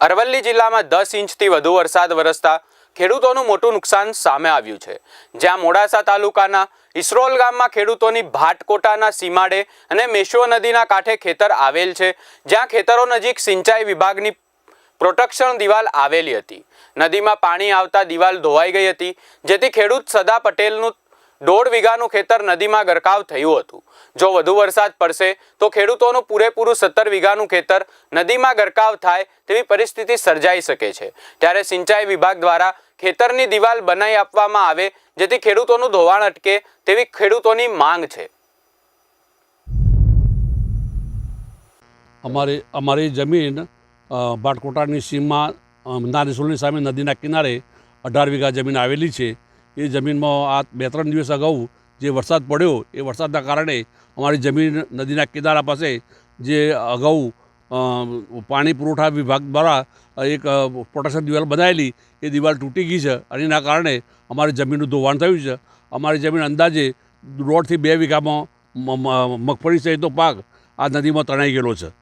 અરવલ્લી જિલ્લામાં દસ ઇંચથી વધુ વરસાદ વરસતા ખેડૂતોનું મોટું નુકસાન સામે આવ્યું છે. જ્યાં મોડાસા તાલુકાના ઇસરોલ ગામમાં ખેડૂતોની ભાટકોટાના સીમાડે અને મેશ્વો નદીના કાંઠે ખેતર આવેલ છે, જ્યાં ખેતરો નજીક સિંચાઈ વિભાગની પ્રોટેક્શન દિવાલ આવેલી હતી. નદીમાં પાણી આવતા દિવાલ ધોવાઈ ગઈ હતી, જેથી ખેડૂત સદા પટેલનું દોઢ વીઘાનું ખેતર નદીમાં ગરકાવ થયું હતું. જો વધુ વરસાદ પડશે તો ખેડૂતોનું પૂરેપૂરું સત્તર વીઘાનું ખેતર નદીમાં ગરકાવ થાય તેવી પરિસ્થિતિ સર્જાઈ શકે છે. ત્યારે સિંચાઈ વિભાગ દ્વારા ખેતરની દિવાલ બનાવી આપવામાં આવે જેથી ખેડૂતોનું ધોવાણ અટકે તેવી ખેડૂતોની માંગ છે. અમારી અમારી જમીન બાટકોટાની સીમમાં અ, સામે નદીના કિનારે અઢાર વીઘા જમીન આવેલી છે. એ જમીનમાં આ બે ત્રણ દિવસ અગાઉ જે વરસાદ પડ્યો, એ વરસાદના કારણે અમારી જમીન નદીના કિનારા પાસે જે અગાઉ પાણી પુરવઠા વિભાગ દ્વારા એક પ્રોટેક્શન દિવાલ બનાવેલી, એ દિવાલ તૂટી ગઈ છે. અને એના કારણે અમારી જમીનનું ધોવાણ થયું છે. અમારી જમીન અંદાજે દોઢથી બે વીઘામાં મગફળી સહિતનો પાક આ નદીમાં તણાઈ ગયેલો છે.